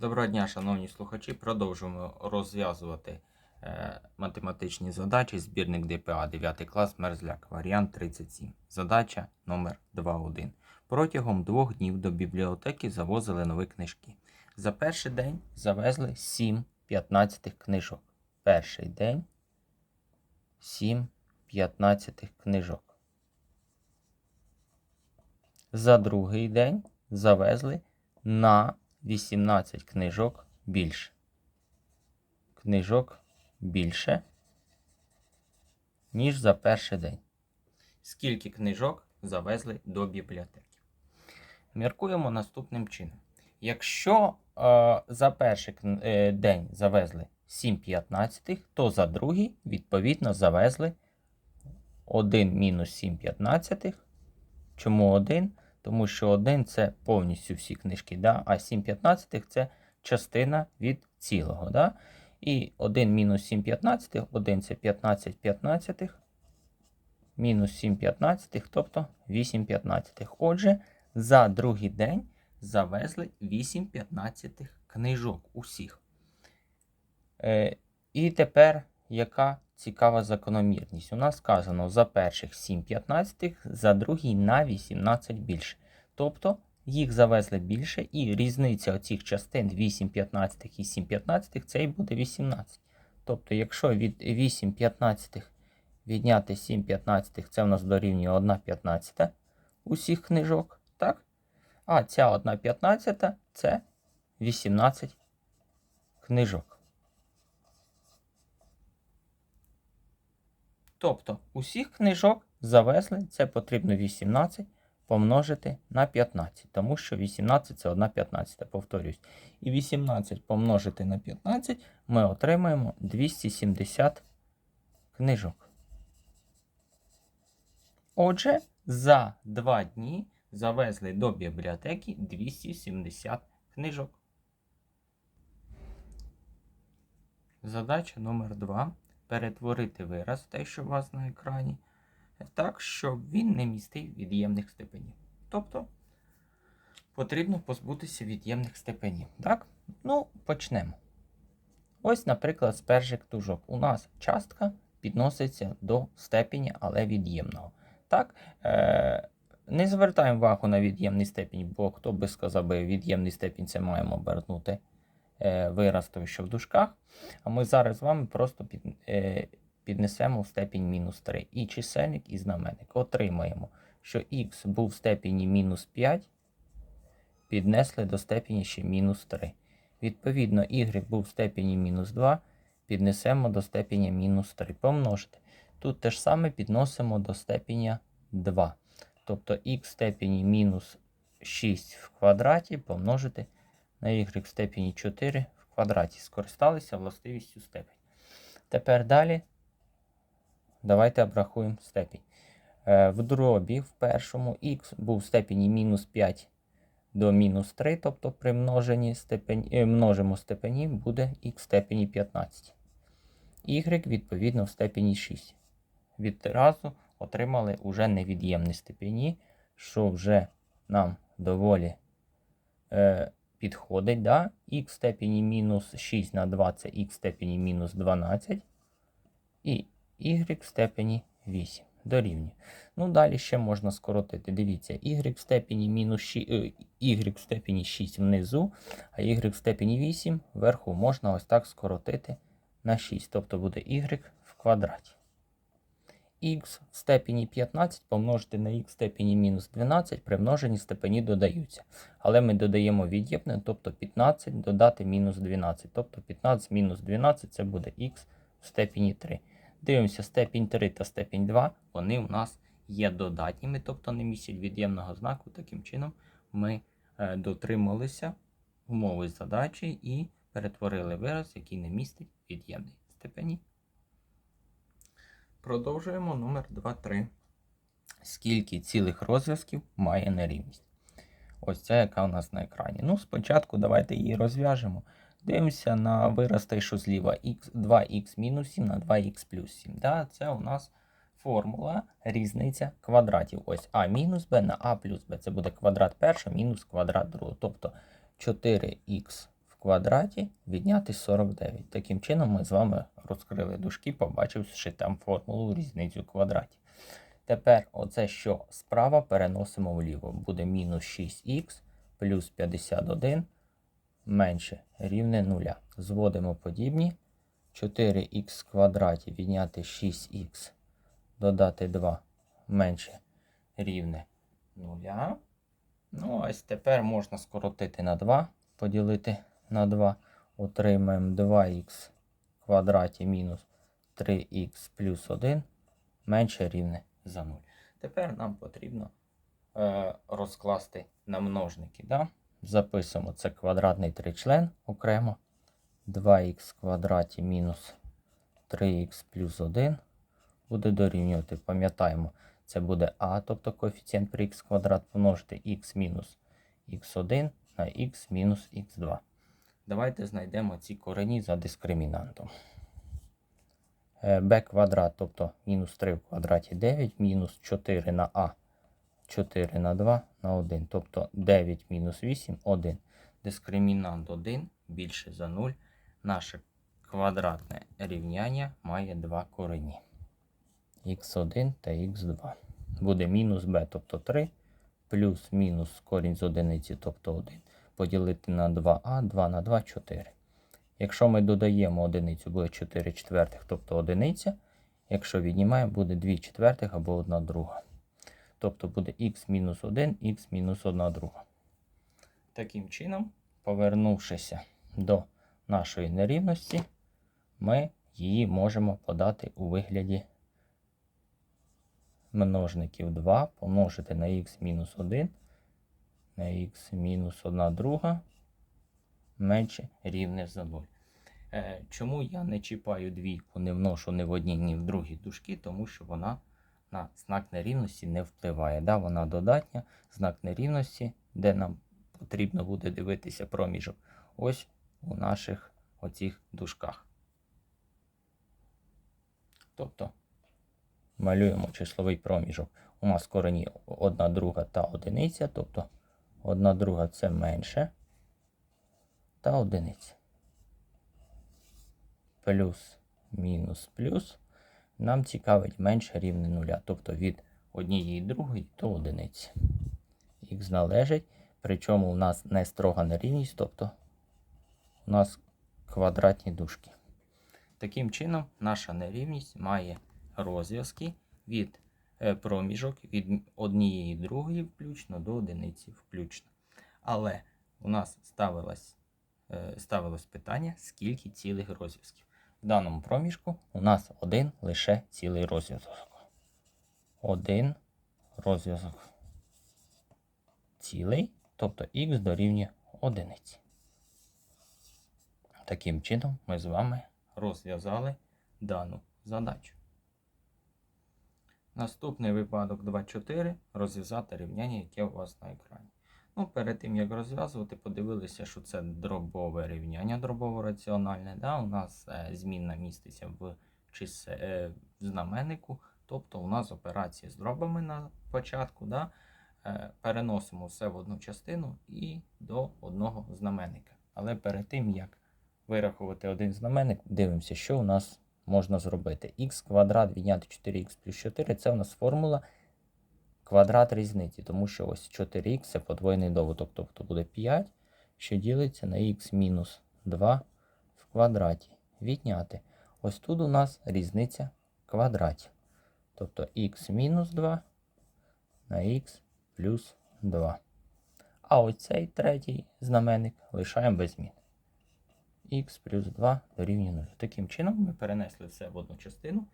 Доброго дня, шановні слухачі. Продовжуємо розв'язувати е, математичні задачі. Збірник ДПА 9 клас Мерзляк. Варіант 37. Задача номер 2.1. Протягом двох днів до бібліотеки завозили нові книжки. За перший день завезли 7 15 книжок. Перший день 7 15 книжок. За другий день завезли на 18 книжок більше. Книжок більше, ніж за перший день. Скільки книжок завезли до бібліотеки? Міркуємо наступним чином. Якщо е, за перший е, день завезли 7 15, то за другий, відповідно, завезли 1 мінус 7 15. Чому 1? Тому що 1 це повністю всі книжки, да? а 7 15 це частина від цілого. Да? І 1 мінус 7 15, 1 це 15 15, мінус 7 15, тобто 8 15. Отже, за другий день завезли 8 15 книжок усіх. Е, і тепер яка цікава закономірність? У нас сказано за перших 7 15, за другий на 18 більше. Тобто їх завезли більше, і різниця оцих частин 8 15 і 7 15 це і буде 18. Тобто, якщо від 8 15 відняти 7 15, це в нас дорівнює 1 15 усіх книжок, так? А ця 1 15 це 18 книжок. Тобто усіх книжок завезли, це потрібно 18 помножити на 15, тому що 18 це 1 15, повторюсь. І 18 помножити на 15 ми отримаємо 270 книжок. Отже, за 2 дні завезли до бібліотеки 270 книжок. Задача номер 2 перетворити вираз, те, що у вас на екрані, так, щоб він не містив від'ємних степенів. Тобто потрібно позбутися від'ємних степенів. Так? Ну, почнемо. Ось, наприклад, з перших тужок. У нас частка підноситься до степеня, але від'ємного. Так, е- не звертаємо увагу на від'ємний степінь, бо хто би сказав би від'ємний степінь, це маємо обернути вираз той, що в дужках. А ми зараз з вами просто під, е, піднесемо в степінь мінус 3. І чисельник, і знаменник. Отримаємо, що х був в степені мінус 5, піднесли до степені ще мінус 3. Відповідно, y був в степені мінус 2, піднесемо до степені мінус 3. Помножити. Тут те ж саме підносимо до степеня 2. Тобто х в степені мінус 6 в квадраті помножити на y в степені 4 в квадраті. Скористалися властивістю степень. Тепер далі давайте обрахуємо степінь. Е, В дробі в першому х був в степені мінус 5 до мінус 3, тобто при множенні степені, е, множимо степені, буде х в степені 15. Y відповідно в степені 6. Відразу отримали уже невід'ємні степені, що вже нам доволі е, підходить. Да? Х в степені мінус 6 на 2 це х в степені мінус 12. І y в степені 8 дорівнює. Ну, далі ще можна скоротити. Дивіться, y в степені мінус 6, е, y степені 6 внизу, а y в степені 8 вверху можна ось так скоротити на 6. Тобто буде y в квадраті. Х в степені 15 помножити на х в степені мінус 12 при множенні степені додаються. Але ми додаємо від'ємне, тобто 15 додати мінус 12. Тобто 15 мінус 12 це буде х в степені 3. Дивимося, степінь 3 та степінь 2, вони у нас є додатніми, тобто не містять від'ємного знаку. Таким чином ми е, дотрималися умови задачі і перетворили вираз, який не містить від'ємний степені. Продовжуємо номер 2-3. Скільки цілих розв'язків має нерівність? Ось ця, яка у нас на екрані. Ну, спочатку давайте її розв'яжемо. Дивимося на вираз той, що зліва x, 2х мінус 7 на 2х плюс 7. Да, це у нас формула різниця квадратів. Ось а мінус b на а плюс b. Це буде квадрат першого мінус квадрат другого. Тобто 4х в квадраті відняти 49. Таким чином ми з вами розкрили дужки, побачивши там формулу різницю квадратів. Тепер оце, що справа переносимо вліво. Буде мінус 6х плюс 51 менше рівне 0. Зводимо подібні. 4х квадраті відняти 6х, додати 2 менше рівне 0. Ну, ось тепер можна скоротити на 2, поділити на 2. Отримаємо 2х квадраті мінус 3х плюс 1 менше рівне за 0. Тепер нам потрібно е, розкласти на множники. Да? Записуємо це квадратний тричлен окремо. 2х в квадраті мінус 3х плюс 1 буде дорівнювати. Пам'ятаємо, це буде а, тобто коефіцієнт при х квадрат помножити х мінус х1 на х мінус х2. Давайте знайдемо ці корені за дискримінантом. Е, b квадрат, тобто мінус 3 в квадраті 9, мінус 4 на а, 4 на 2 на 1. Тобто 9 мінус 8 1. Дискримінант 1 більше за 0. Наше квадратне рівняння має два корені. х1 та х2. Буде мінус b, тобто 3, плюс мінус корінь з одиниці, тобто 1. Поділити на 2а, 2 на 2 4. Якщо ми додаємо одиницю, буде 4 четвертих, тобто одиниця. Якщо віднімаємо, буде 2 четвертих або 1 друга. Тобто буде х мінус 1, х мінус 1 друга. Таким чином, повернувшися до нашої нерівності, ми її можемо подати у вигляді множників 2 помножити на х мінус 1 на х мінус 1 друга менше рівне за 0. Е, Чому я не чіпаю двійку, не вношу ні в одні, ні в другі дужки, тому що вона на знак нерівності не впливає. Да? Вона додатня, знак нерівності, де нам потрібно буде дивитися проміжок. Ось у наших оцих дужках. Тобто малюємо числовий проміжок. У нас корені 1 друга та одиниця, тобто 1 друга це менше та одиниця. Плюс, мінус, плюс. Нам цікавить менше рівне нуля, тобто від однієї другої до одиниці. Х належить, причому у нас не строга нерівність, тобто у нас квадратні дужки. Таким чином, наша нерівність має розв'язки від проміжок від однієї другої включно до одиниці включно. Але у нас ставилось, е, ставилось питання, скільки цілих розв'язків. В даному проміжку у нас один лише цілий розв'язок. Один розв'язок цілий, тобто х дорівнює одиниці. Таким чином ми з вами розв'язали дану задачу. Наступний випадок 2.4 розв'язати рівняння, яке у вас на екрані. Ну, перед тим як розв'язувати, подивилися, що це дробове рівняння, дробово-раціональне. Да? У нас е, змінна міститься в, чисе, е, в знаменнику, тобто у нас операція з дробами на початку. Да? Е, переносимо все в одну частину і до одного знаменника. Але перед тим, як вирахувати один знаменник, дивимося, що у нас можна зробити. х квадрат відняти 4х плюс 4 це у нас формула квадрат різниці, тому що ось 4х це подвоєний добуток, тобто буде 5, що ділиться на х мінус 2 в квадраті. Відняти. Ось тут у нас різниця квадратів. Тобто х мінус 2 на х плюс 2. А оцей третій знаменник лишаємо без змін. Х плюс 2 дорівнює 0. Таким чином ми перенесли все в одну частину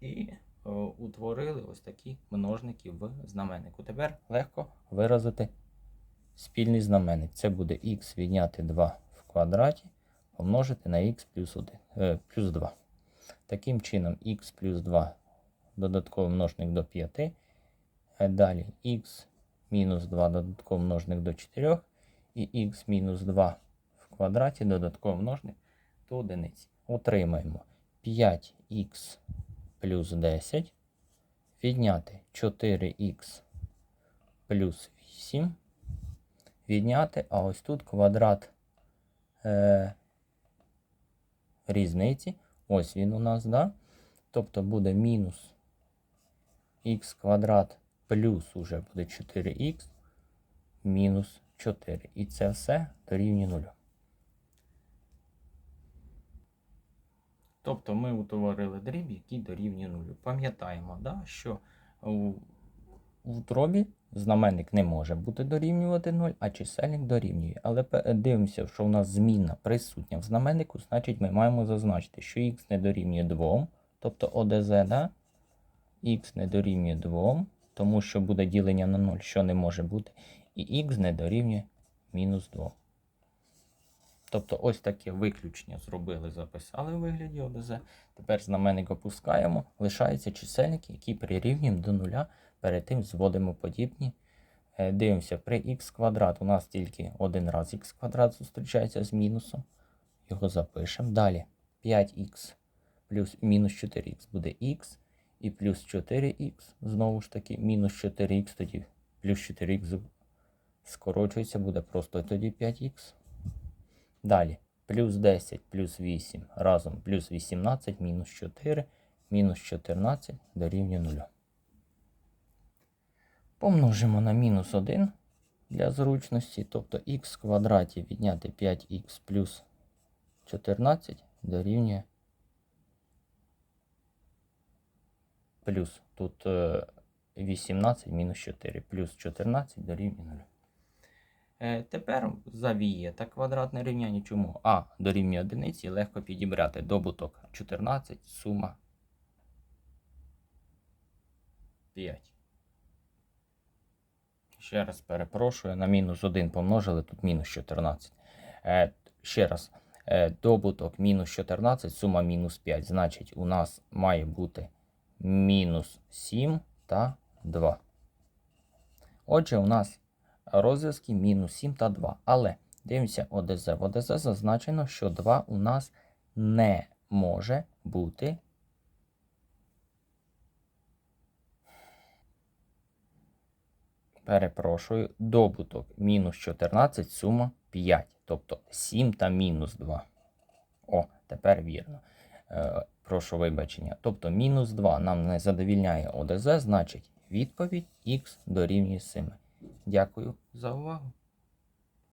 і о, утворили ось такі множники в знаменнику. Тепер легко виразити спільний знаменник. Це буде х відняти 2 в квадраті помножити на х плюс 1, е, плюс 2. Таким чином х плюс 2 додатковий множник до 5. Е, Далі х мінус 2 додатковий множник до 4 і х мінус 2 в квадраті додатковий множник до одиниці. Отримаємо 5х плюс 10, відняти 4х плюс 8, відняти, а ось тут квадрат е, різниці. Ось він у нас, да? Тобто буде мінус х квадрат плюс уже буде 4х мінус 4. І це все дорівнює 0. Тобто ми утворили дріб, який дорівнює 0. Пам'ятаємо, да, що у дробі знаменник не може бути дорівнювати 0, а чисельник дорівнює. Але дивимося, що у нас змінна присутня в знаменнику, значить ми маємо зазначити, що х не дорівнює 2, тобто ОДЗ, да? х не дорівнює 2, тому що буде ділення на 0, що не може бути, і х не дорівнює мінус 2. Тобто ось таке виключення зробили, записали в вигляді ОДЗ. Тепер знаменник опускаємо, лишається чисельник, який прирівнюємо до нуля. Перед тим зводимо подібні. Е, Дивимося, при х квадрат у нас тільки один раз х квадрат зустрічається з мінусом. Його запишемо. Далі 5х плюс мінус 4х буде х. І плюс 4х, знову ж таки, мінус 4х тоді плюс 4х скорочується, буде просто тоді 5х. Далі плюс 10 плюс 8 разом плюс 18 мінус 4 мінус 14 дорівнює 0. Помножимо на мінус 1 для зручності, тобто х квадраті відняти 5х плюс 14 дорівнює плюс тут е, 18 мінус 4 плюс 14 дорівнює 0. Е, Тепер завіє та квадратне рівняння. Чому? А дорівнює одиниці легко підібрати добуток 14, сума 5. Ще раз перепрошую, на мінус 1 помножили, тут мінус 14. Е, ще раз, е, добуток мінус 14, сума мінус 5. Значить, у нас має бути мінус 7 та 2. Отже, у нас розв'язки мінус 7 та 2. Але дивимося ОДЗ. В ОДЗ зазначено, що 2 у нас не може бути. Перепрошую, добуток мінус 14, сума 5. Тобто 7 та мінус 2. О, тепер вірно. Е, прошу вибачення. Тобто мінус 2 нам не задовільняє ОДЗ, значить відповідь х дорівнює 7. Дякую за увагу.